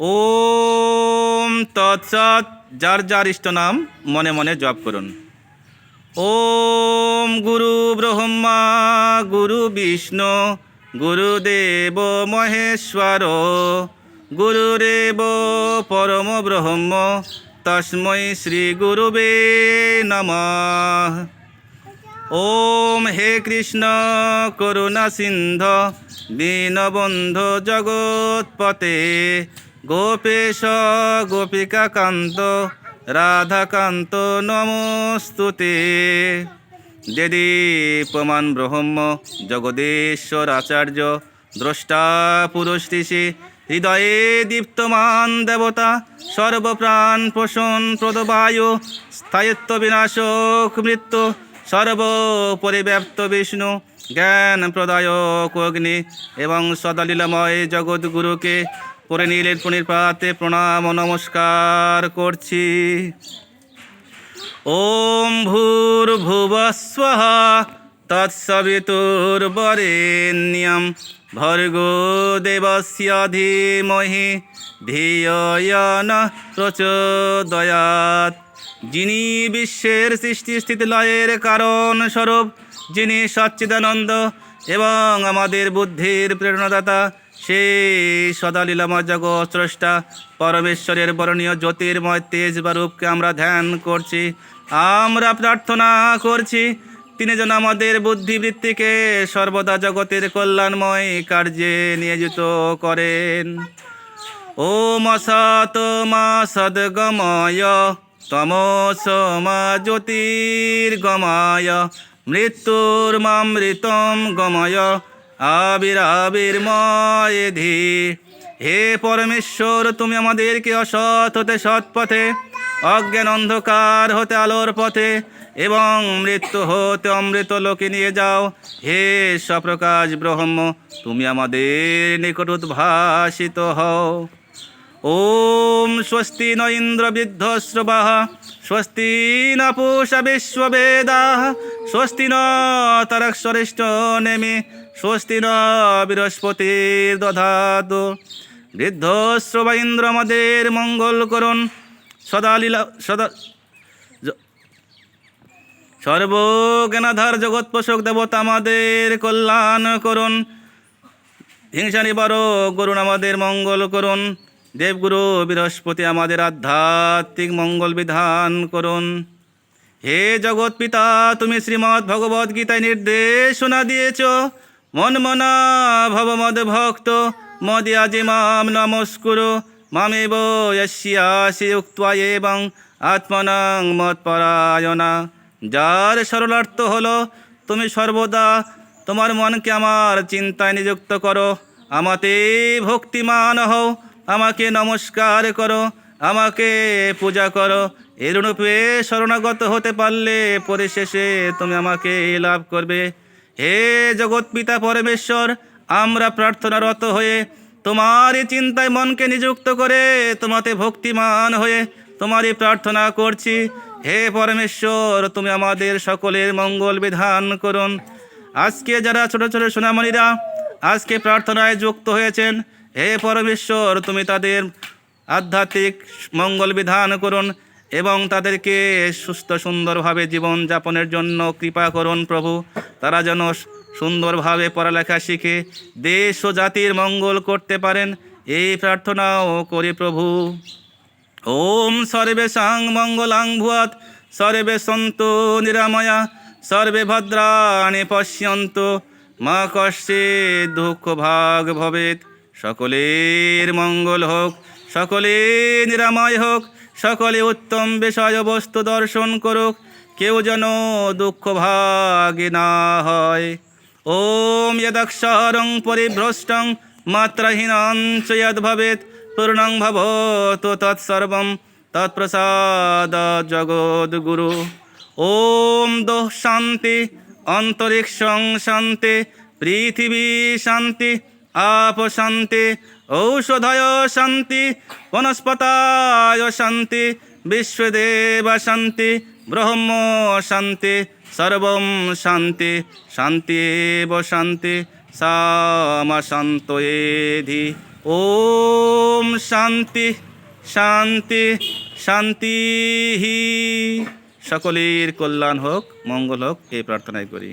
ওম তৎসৎ যার যার ইষ্ট নাম, মনে মনে জপ করুন। ওম গুরু ব্রহ্মা, গুরু বিষ্ণু গুরুদেব মহেশ্বর গুরুরেব পরম ব্রহ্ম, তস্মৈ শ্রী গুরুবে নমঃ। ওম হে কৃষ্ণ, করুণা সিন্ধ, দীনবন্ধ জগৎপতে গোপেশ, গোপিকা কান্ত রাধাকান্ত নমস্তুতে। দেদী প্রমাণ ব্রহ্ম, জগদেশ্বর আচার্য, দ্রষ্টা পুরুষ ঋষি হৃদয়ে দীপ্তমান দেবতা, সর্বপ্রাণ পোষণ প্রদবায়ু, স্থায়িত্ব বিনাশক মৃত্যু, সর্বপরিব্যাপ্ত বিষ্ণু, জ্ঞান প্রদায়ক অগ্নি এবং সদালীলাময় জগৎগুরুকে পরিনীলের পুনির্পাতে প্রণাম ও নমস্কার করছি। ওম ভূর্ভুবস্বঃ তৎসবিতুর্বরেণ্যম ভর্গো দেবস্য ধীমহি ধিয় ন প্রচোদয়াৎ। যিনি বিশ্বের সৃষ্টি স্থিতি লয়ের কারণ স্বরূপ, যিনি সচ্চিদানন্দ এবং আমাদের বুদ্ধির প্রেরণাদাতা সেই সদালীলাময় জগৎ স্রষ্টা পরমেশ্বরের বরণীয় জ্যোতির্ময় তেজ বা রূপকে আমরা ধ্যান করছি, আমরা প্রার্থনা করছি, তিনি যেন আমাদের বুদ্ধিবৃত্তিকে সর্বদা জগতের কল্যাণময় কার্যে নিয়োজিত করেন। ও অসত মা সদ্গময় তমস মা জ্যোতির্গময় মৃত্যুর্মামৃতম গময় আবির আবিরাবির্ময় ধী হে পরমেশ্বর, তুমি আমাদেরকে অসৎ হতে সৎ পথে, অজ্ঞান অন্ধকার হতে আলোর পথে এবং মৃত্যু হতে অমৃত লোকে নিয়ে যাও। হে সপ্রকাশ ব্রহ্ম, তুমি আমাদের নিকট উদ্ভাসিত হও। ওম স্বস্তি ন বিদ্ধশ্রবাহ, স্বস্তি ন পূষা বিশ্ববেদা স্বস্তি ন তারক্ষরিষ্ঠ নেমি, স্বস্তি ন বৃহস্পতি দধাতু। বৃদ্ধশ্রবা ইন্দ্র আমাদের মঙ্গল করুন, সদা লীলা, সদা সর্বজ্ঞানাধার জগৎ পোষক দেবতা আমাদের কল্যাণ করুন, হিংসা নিবারক করুন আমাদের মঙ্গল করুন। দেবগুরু, বৃহস্পতি আমাদের আধ্যাত্মিক মঙ্গল বিধান করুন। হে জগৎ পিতা, তুমি শ্রীমৎ ভগবদ গীতায় নির্দেশনা দিয়েছ? মন মনা, ভব মদ ভক্ত মদিয়াজি মাম নমস্কুরু, মামেব যস্যাসি উক্ত্বা এবং আত্মনাং মত মৎপরায়ণা যার সরলার্থ হলো, তুমি সর্বদা তোমার মনকে আমার চিন্তায় নিযুক্ত করো আমাতে ভক্তিমান হও। আমাকে নমস্কার করো, আমাকে পূজা করো। এরূপে শরণাগত হতে পারলে পরিশেষে তুমি আমাকে লাভ করবে। হে জগৎ পিতা পরমেশ্বর, আমরা প্রার্থনারত হয়ে তোমারই চিন্তায় মনকে নিযুক্ত করে তোমাতে ভক্তিমান হয়ে তোমারই প্রার্থনা করছি। হে পরমেশ্বর, তুমি আমাদের সকলের মঙ্গল বিধান করুন। আজকে যারা ছোট ছোট সোনামণিরা আজকে প্রার্থনায় যুক্ত হয়েছেন। হে পরমেশ্বর, তুমি তাদের আধ্যাত্মিক মঙ্গল বিধান করুন এবং তাদেরকে সুস্থ সুন্দরভাবে জীবন যাপনের জন্য কৃপা করুন প্রভু। তারা যেন সুন্দরভাবে পড়ালেখা শিখে দেশ ও জাতির মঙ্গল করতে পারেন, এই প্রার্থনাও করি প্রভু। ওম সর্বে সাং মঙ্গলাং ভুয়াত সর্বে সন্তু নিরাময়া, সর্বে ভদ্রাণি পশ্যন্তু। মা কষ্টে দুঃখ ভাগ ভবেত। সকলের মঙ্গল হোক, সকলে নিরাময় হোক, সকলে উত্তম বিষয় বস্তু দর্শন করুক। কেউ যেন দুঃখ ভাগে না হয়। ওম যদক্ষরং পরিভ্রষ্টং মাত্রাহীনং চ যদ ভবেত। পূর্ণং ভবতু তৎসর্বং তৎপ্রসাদ জগদ্গুরু। ওম দোহ শান্তি। অন্তরিক্ষং শান্তি পৃথিবী শান্তি, আপ শান্তি, ঔষধয় শান্তি, বনস্পতায় শান্তি, বিশ্বদেব শান্তি, ব্রহ্ম শান্তি, সর্বম শান্তি শান্তি শান্তি, সামা শান্ত এধি। শান্তি শান্তি শান্তি সকলের কল্যাণ হোক মঙ্গল হোক এই প্রার্থনাই করি।